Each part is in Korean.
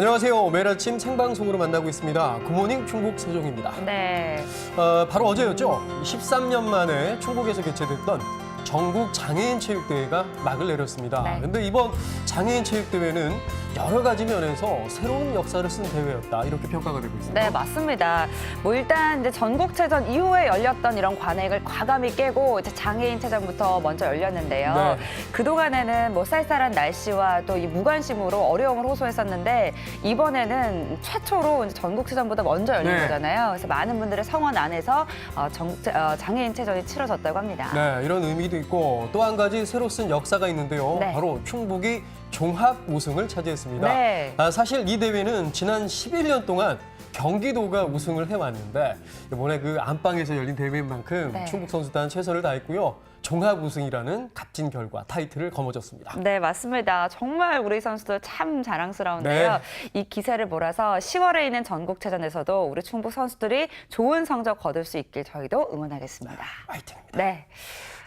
안녕하세요. 매일 아침 생방송으로 만나고 있습니다. 굿모닝 충북 세종입니다. 네. 어, 바로 어제였죠. 13년 만에 충북에서 개최됐던 전국 장애인 체육대회가 막을 내렸습니다. 네. 근데 이번 장애인 체육대회는 여러 가지 면에서 새로운 역사를 쓴 대회였다. 이렇게 평가가 되고 있습니다. 네, 맞습니다. 뭐 일단 이제 전국체전 이후에 열렸던 이런 관행을 과감히 깨고 이제 장애인체전부터 먼저 열렸는데요. 네. 그동안에는 뭐 쌀쌀한 날씨와 또 이 무관심으로 어려움을 호소했었는데 이번에는 최초로 이제 전국체전보다 먼저 열린 네. 거잖아요. 그래서 많은 분들의 성원 안에서 어, 정, 어, 장애인체전이 치러졌다고 합니다. 네, 이런 의미도 있고 또 한 가지 새로 쓴 역사가 있는데요. 네. 바로 충북이 종합 우승을 차지했습니다. 네. 아, 사실 이 대회는 지난 11년 동안 경기도가 우승을 해왔는데 이번에 그 안방에서 열린 대회인 만큼 네. 충북 선수단 최선을 다했고요. 종합 우승이라는 값진 결과 타이틀을 거머쥐었습니다. 네, 맞습니다. 정말 우리 선수들 참 자랑스러운데요. 네. 이 기세를 몰아서 10월에 있는 전국체전에서도 우리 충북 선수들이 좋은 성적 거둘 수 있길 저희도 응원하겠습니다. 화이팅입니다. 네.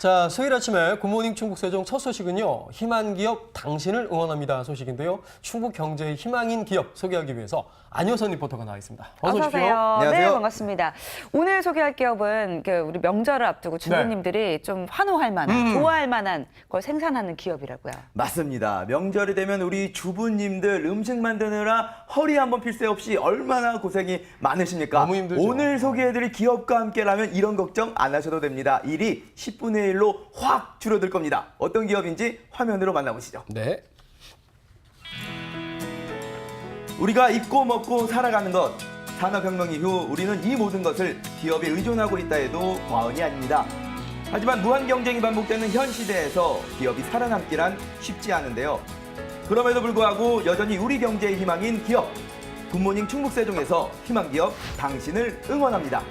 자, 수요일 아침에 굿모닝 충북 세종 첫 소식은요. 희망 기업 당신을 응원합니다 소식인데요. 충북 경제의 희망인 기업 소개하기 위해서 안효선 리포터가 나와 있습니다. 어서 어서 오십시오. 네, 안녕하세요. 반갑습니다. 오늘 소개할 기업은 그 우리 명절을 앞두고 주부님들이 좀 환호 할 만한, 네. 음. 좋아할 만한 걸 생산하는 기업이라고요. 맞습니다. 명절이 되면 우리 주부님들 음식 만드느라 허리 한번 필 새 없이 얼마나 고생이 많으십니까? 너무 힘들죠. 오늘 소개해드릴 기업과 함께라면 이런 걱정 안 하셔도 됩니다. 일이 10분의 1로 확 줄어들 겁니다. 어떤 기업인지 화면으로 만나보시죠. 네. 우리가 입고 먹고 살아가는 것 산업혁명 이후 우리는 이 모든 것을 기업에 의존하고 있다 해도 과언이 아닙니다. 하지만 무한 경쟁이 반복되는 현 시대에서 기업이 살아남기란 쉽지 않은데요. 그럼에도 불구하고 여전히 우리 경제의 희망인 기업. 굿모닝 충북세종에서 희망기업 당신을 응원합니다.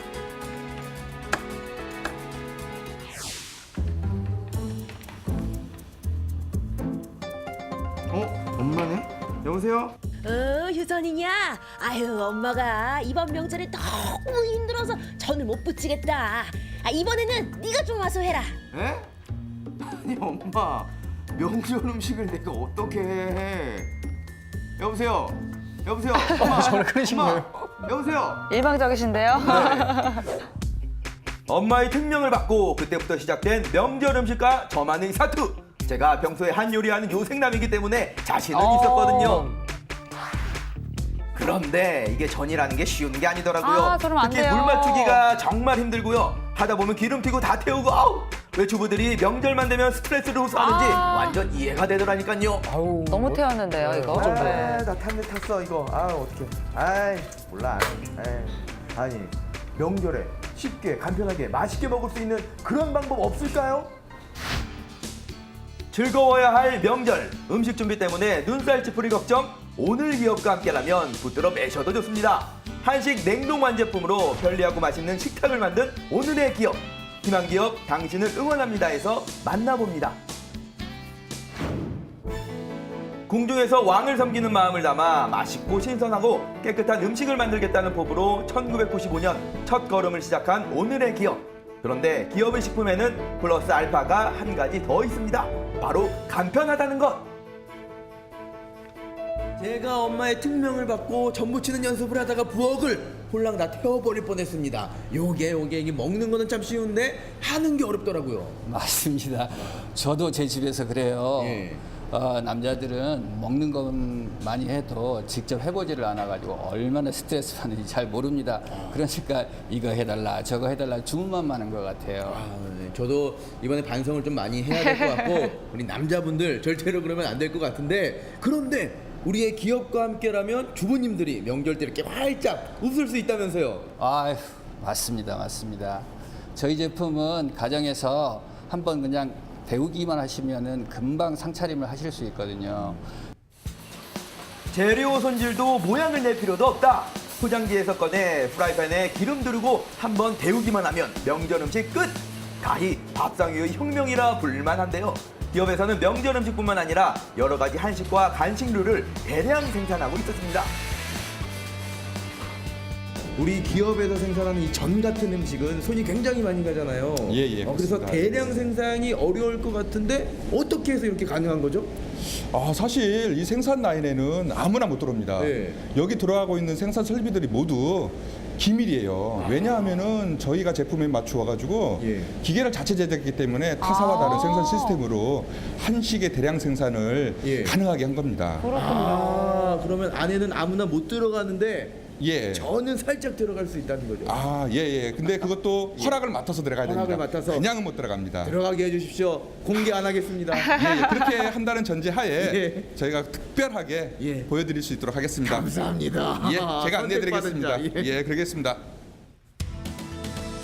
어? 엄마네? 여보세요? 어, 효선이냐? 아유, 엄마가 이번 명절에 너무 힘들어서 전을 못 붙이겠다. 아, 이번에는 네가 좀 와서 해라. 에? 아니 엄마 명절 음식을 내가 어떻게 해? 여보세요. 여보세요. 엄마. 전화 끊으신. 거예요? 여보세요. 일방적이신데요? 엄마의 특명을 받고 그때부터 시작된 명절 음식과 저만의 사투. 제가 평소에 한 요리하는 요생남이기 때문에 자신은 어. 있었거든요. 그런데 이게 전이라는 게 쉬운 게 아니더라고요. 아, 그러면 안 특히 돼요. 물 맞추기가 정말 힘들고요. 하다 보면 기름 튀고 다 태우고 아우! 왜 주부들이 명절만 되면 스트레스를 호소하는지 아. 완전 이해가 되더라니까요. 아우. 너무 뭐- 태웠는데요, 네, 이거. 네. 나 탄데 탔어 이거. 아 어떡해. 아이 몰라. 에이. 아니 명절에 쉽게 간편하게 맛있게 먹을 수 있는 그런 방법 없을까요? 즐거워야 할 명절 음식 준비 때문에 눈살 찌푸리 걱정 오늘 기업과 함께라면 붙들어 매셔도 좋습니다. 한식 냉동 완제품으로 편리하고 맛있는 식탁을 만든 오늘의 기업 희망 기업 당신을 응원합니다에서 만나봅니다. 궁중에서 왕을 섬기는 마음을 담아 맛있고 신선하고 깨끗한 음식을 만들겠다는 포부로 1995년 첫 걸음을 시작한 오늘의 기업. 그런데 기업의 식품에는 플러스 알파가 한 가지 더 있습니다. 바로 간편하다는 것. 제가 엄마의 특명을 받고 전 부 치는 연습을 하다가 부엌을 홀랑 다 태워버릴 뻔했습니다. 요게 요게 이게 먹는 거는 참 쉬운데 하는 게 어렵더라고요. 맞습니다. 저도 제 집에서 그래요. 예. 어, 남자들은 먹는 건 많이 해도 직접 해보지를 않아가지고 얼마나 스트레스 받는지 잘 모릅니다. 그러니까 이거 해달라 저거 해달라 주문만 많은 것 같아요. 아, 네. 저도 이번에 반성을 좀 많이 해야 될 것 같고 우리 남자분들 절대로 그러면 안 될 것 같은데 그런데 우리의 기업과 함께라면 주부님들이 명절 때 이렇게 활짝 웃을 수 있다면서요. 아휴 맞습니다, 맞습니다. 저희 제품은 가정에서 한번 그냥 배우기만 하시면은 금방 상차림을 하실 수 있거든요. 재료 손질도 모양을 낼 필요도 없다. 포장지에서 꺼내 프라이팬에 기름 두르고 한번 데우기만 하면 명절 음식 끝! 가히 밥상 위의 혁명이라 불만한데요. 기업에서는 명절 음식뿐만 아니라 여러 가지 한식과 간식류를 대량 생산하고 있었습니다. 우리 기업에서 생산하는 이 전 같은 음식은 손이 굉장히 많이 가잖아요. 예, 예, 어, 그래서 그렇습니다. 대량 생산이 어려울 것 같은데 어떻게 해서 이렇게 가능한 거죠? 아, 사실 이 생산 라인에는 아무나 못 들어옵니다. 네. 여기 들어가고 있는 생산 설비들이 모두 기밀이에요. 왜냐하면은 저희가 제품에 맞추어 가지고 예. 기계를 자체 제작했기 때문에 타사와 다른 생산 시스템으로 한식의 대량 생산을 예. 가능하게 한 겁니다. 아, 그러면 안에는 아무나 못 들어가는데 예. 저는 살짝 들어갈 수 있다는 거죠. 아, 예, 예. 근데 그것도 허락을 맡아서 들어가야 허락을 됩니다. 맡아서. 그냥은 못 들어갑니다. 들어가게 해주십시오. 공개 안 하겠습니다. 예, 예. 그렇게 한다는 전제하에 예. 저희가 특별하게 예. 보여드릴 수 있도록 하겠습니다. 감사합니다. 예, 제가 안내해드리겠습니다. 선택받은 자, 예, 그러겠습니다.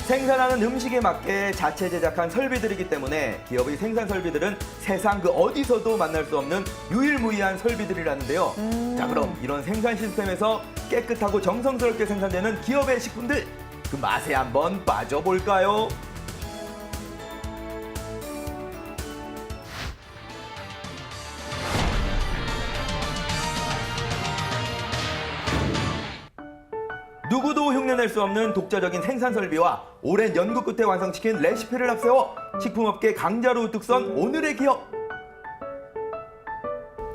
생산하는 음식에 맞게 자체 제작한 설비들이기 때문에 기업의 생산 설비들은 세상 그 어디서도 만날 수 없는 유일무이한 설비들이라는데요. 자 그럼 이런 생산 시스템에서 깨끗하고 정성스럽게 생산되는 기업의 식품들 그 맛에 한번 빠져볼까요? 누구도 흉내낼 수 없는 독자적인 생산 설비와 오랜 연구 끝에 완성시킨 레시피를 앞세워 식품업계 강자로 우뚝 선 오늘의 기업.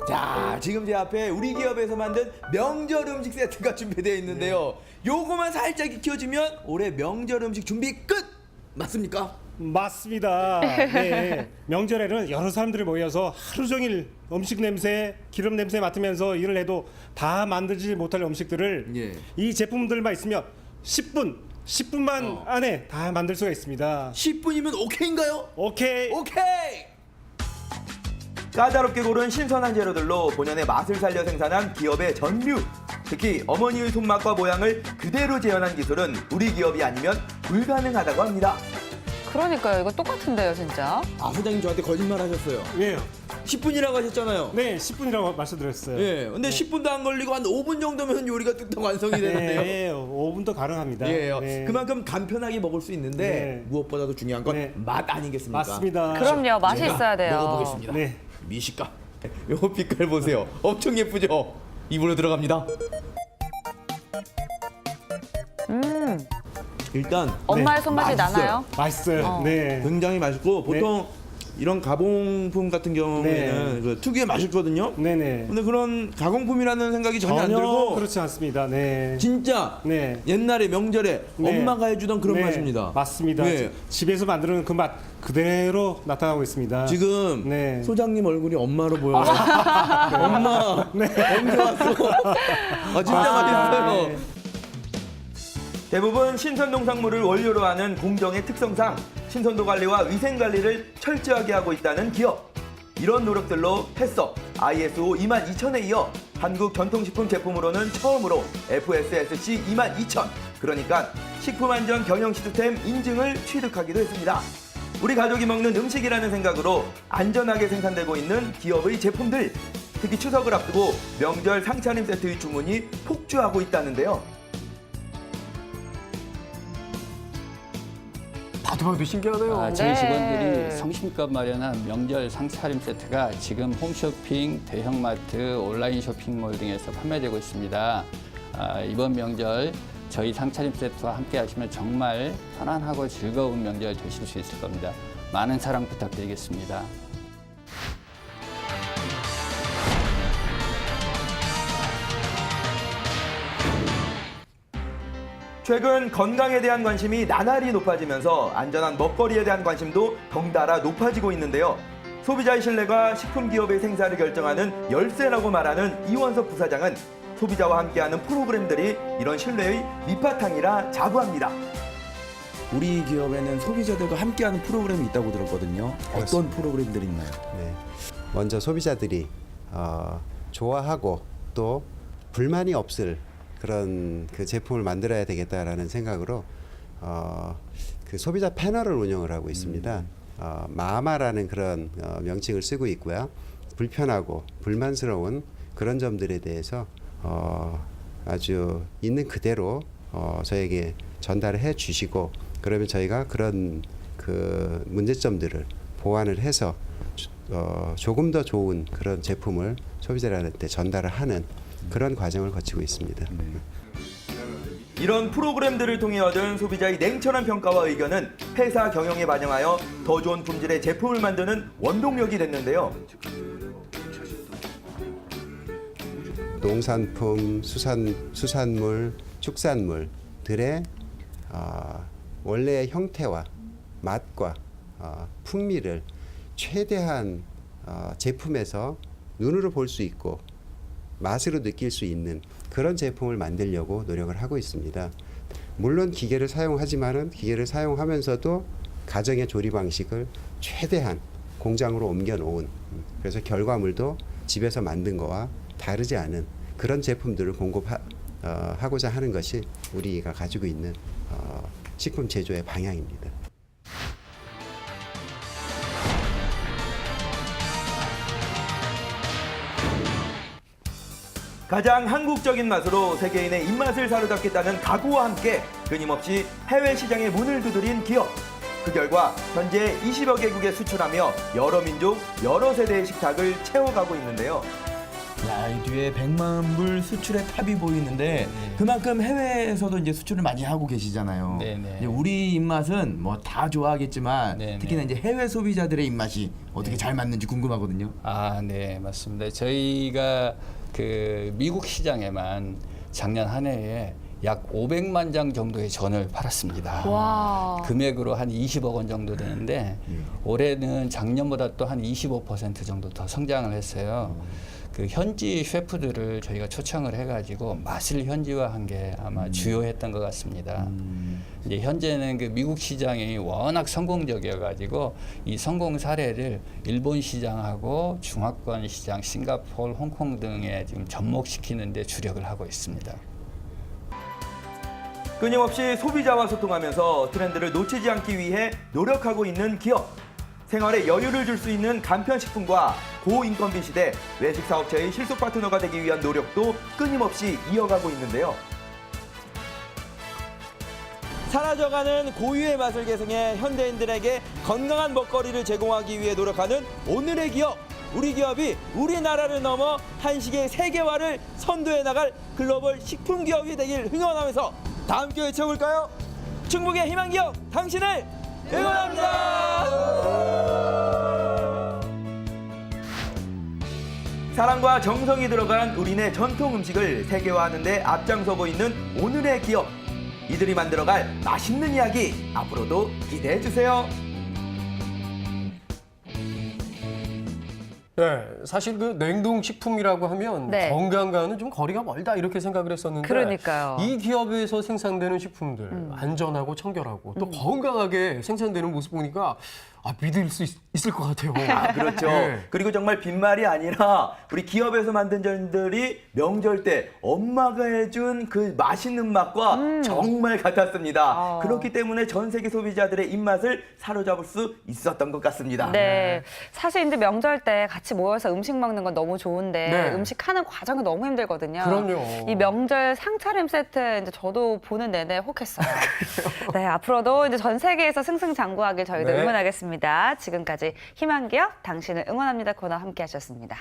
자, 지금 제 앞에 우리 기업에서 만든 명절 음식 세트가 준비되어 있는데요. 요거만 살짝 익혀주면 올해 명절 음식 준비 끝! 맞습니까? 맞습니다. 네. 명절에는 여러 사람들이 모여서 하루 종일 음식 냄새, 기름 냄새 맡으면서 일을 해도 다 만들지 못할 음식들을 예. 이 제품들만 있으면 10분, 10분만 안에 다 만들 수가 있습니다. 10분이면 오케이인가요? 오케이. 오케이! 까다롭게 고른 신선한 재료들로 본연의 맛을 살려 생산한 기업의 전류. 특히 어머니의 손맛과 모양을 그대로 재현한 기술은 우리 기업이 아니면 불가능하다고 합니다. 그러니까요. 이거 똑같은데요, 진짜. 아, 소장님 저한테 거짓말 하셨어요. 예. 10분이라고 하셨잖아요. 네, 10분이라고 말씀드렸어요. 예, 근데 10분도 안 걸리고 한 5분 정도면 요리가 뚝딱 완성이 되는데요. 네, 5분도 가능합니다. 예, 네. 그만큼 간편하게 먹을 수 있는데 네. 무엇보다도 중요한 건 네. 맛 아니겠습니까? 맞습니다. 그럼요. 맛이 제가 있어야 돼요. 먹어보겠습니다. 네. 미식가. 요 빛깔 보세요. 엄청 예쁘죠? 입으로 들어갑니다. 음, 일단 엄마의 손맛이 맛있어요. 나나요? 맛있어요. 어. 네. 굉장히 맛있고 보통 이런 가공품 같은 경우에는 네. 그 특유의 맛있거든요. 네네. 근데 그런 가공품이라는 생각이 전혀, 안 들고 그렇지 않습니다. 네. 진짜 네. 옛날에 명절에 네. 엄마가 해주던 그런 네, 맛입니다. 맞습니다. 네. 집에서 만드는 그 맛 그대로 나타나고 있습니다. 지금 네. 소장님 얼굴이 엄마로 보여요. 엄마 언제 왔어? 아 진짜 맛있어요. 네. 대부분 신선 농산물을 원료로 하는 공정의 특성상 신선도 관리와 위생 관리를 철저하게 하고 있다는 기업. 이런 노력들로 햇섭 ISO 22000에 이어 한국 전통식품 제품으로는 처음으로 FSSC 22000 그러니까 식품안전 경영 시스템 인증을 취득하기도 했습니다. 우리 가족이 먹는 음식이라는 생각으로 안전하게 생산되고 있는 기업의 제품들 특히 추석을 앞두고 명절 상차림 세트의 주문이 폭주하고 있다는데요. 봐도 봐도 신기하네요. 아, 저희 네. 직원들이 성심껏 마련한 명절 상차림 세트가 지금 홈쇼핑, 대형마트, 온라인 쇼핑몰 등에서 판매되고 있습니다. 아, 이번 명절 저희 상차림 세트와 함께 하시면 정말 편안하고 즐거운 명절 되실 수 있을 겁니다. 많은 사랑 부탁드리겠습니다. 최근 건강에 대한 관심이 나날이 높아지면서 안전한 먹거리에 대한 관심도 덩달아 높아지고 있는데요. 소비자의 신뢰가 식품 기업의 생사를 결정하는 열쇠라고 말하는 이원석 부사장은 소비자와 함께하는 프로그램들이 이런 신뢰의 밑바탕이라 자부합니다. 우리 기업에는 소비자들과 함께하는 프로그램이 있다고 들었거든요. 어떤 프로그램들이 있나요? 네. 먼저 소비자들이 어, 좋아하고 또 불만이 없을 그런 그 제품을 만들어야 되겠다라는 생각으로 어, 그 소비자 패널을 운영을 하고 있습니다. 어, 마마라는 그런 어, 명칭을 쓰고 있고요. 불편하고 불만스러운 그런 점들에 대해서 어, 아주 있는 그대로 어, 저에게 전달을 해 주시고 그러면 저희가 그런 그 문제점들을 보완을 해서 조- 어, 조금 더 좋은 그런 제품을 소비자들한테 전달을 하는 그런 과정을 거치고 있습니다. 이런 프로그램들을 통해 얻은 소비자의 냉철한 평가와 의견은 회사 경영에 반영하여 더 좋은 품질의 제품을 만드는 원동력이 됐는데요. 농산품, 수산 수산물, 축산물들의 어, 원래의 형태와 맛과 어, 풍미를 최대한 어, 제품에서 눈으로 볼 수 있고 맛으로 느낄 수 있는 그런 제품을 만들려고 노력을 하고 있습니다. 물론 기계를 사용하지만은 기계를 사용하면서도 가정의 조리 방식을 최대한 공장으로 옮겨 놓은 음, 그래서 결과물도 집에서 만든 거와 다르지 않은 그런 제품들을 공급하고자 하는 것이 우리가 가지고 있는 어, 식품 제조의 방향입니다. 가장 한국적인 맛으로 세계인의 입맛을 사로잡겠다는 각오와 함께 끊임없이 해외 시장에 문을 두드린 기업. 그 결과 현재 20여 개국에 수출하며 여러 민족, 여러 세대의 식탁을 채워가고 있는데요. 야, 이 뒤에 100만 불 수출의 탑이 보이는데 그만큼 해외에서도 이제 수출을 많이 하고 계시잖아요. 네, 네. 이제 우리 입맛은 뭐 다 좋아하겠지만 네, 특히나 네. 이제 해외 소비자들의 입맛이 어떻게 잘 맞는지 궁금하거든요. 아, 네, 맞습니다. 저희가 그 미국 시장에만 작년 한 해에 약 500만 장 정도의 전을 팔았습니다. 와. 금액으로 한 20억 원 정도 되는데 올해는 작년보다 또 한 25% 정도 더 성장을 했어요. 그 현지 셰프들을 저희가 초청을 해가지고 맛을 현지화한 게 아마 주요했던 것 같습니다. 이제 현재는 그 미국 시장이 워낙 성공적이어가지고 이 성공 사례를 일본 시장하고 중화권 시장, 싱가포르, 홍콩 등에 지금 접목시키는데 주력을 하고 있습니다. 끊임없이 소비자와 소통하면서 트렌드를 놓치지 않기 위해 노력하고 있는 기업. 생활에 여유를 줄 수 있는 간편식품과 고인건비 시대 외식 사업체의 실속 파트너가 되기 위한 노력도 끊임없이 이어가고 있는데요. 사라져가는 고유의 맛을 계승해 현대인들에게 건강한 먹거리를 제공하기 위해 노력하는 오늘의 기업. 우리 기업이 우리나라를 넘어 한식의 세계화를 선도해 나갈 글로벌 식품 기업이 되길 응원하면서 다 함께 외쳐볼까요? 충북의 희망 기업 당신을 응원합니다. 사랑과 정성이 들어간 우리네 전통 음식을 세계화하는 데 앞장서고 있는 오늘의 기업. 이들이 만들어갈 맛있는 이야기 앞으로도 기대해 주세요. 네, 사실 그 냉동식품이라고 하면 네. 건강과는 좀 거리가 멀다 이렇게 생각을 했었는데 그러니까요. 음. 이 기업에서 생산되는 식품들 안전하고 청결하고 또 건강하게 생산되는 모습 보니까 아, 믿을 수 있, 을것 같아요. 아, 그렇죠. 네. 그리고 정말 빈말이 아니라 우리 기업에서 만든 전들이 명절 때 엄마가 해준 그 맛있는 맛과 정말 같았습니다. 음. 아. 그렇기 때문에 전 세계 소비자들의 입맛을 사로잡을 수 있었던 것 같습니다. 네. 사실 이제 명절 때 같이 모여서 음식 먹는 건 너무 좋은데 네. 음식 하는 과정이 너무 힘들거든요. 그럼요. 이 명절 상차림 세트 이제 저도 보는 내내 혹했어요. 네, 앞으로도 이제 전 세계에서 승승장구하길 저희도 네. 응원하겠 습니다. 지금까지 희망기업 당신을 응원합니다 코너 함께 하셨습니다.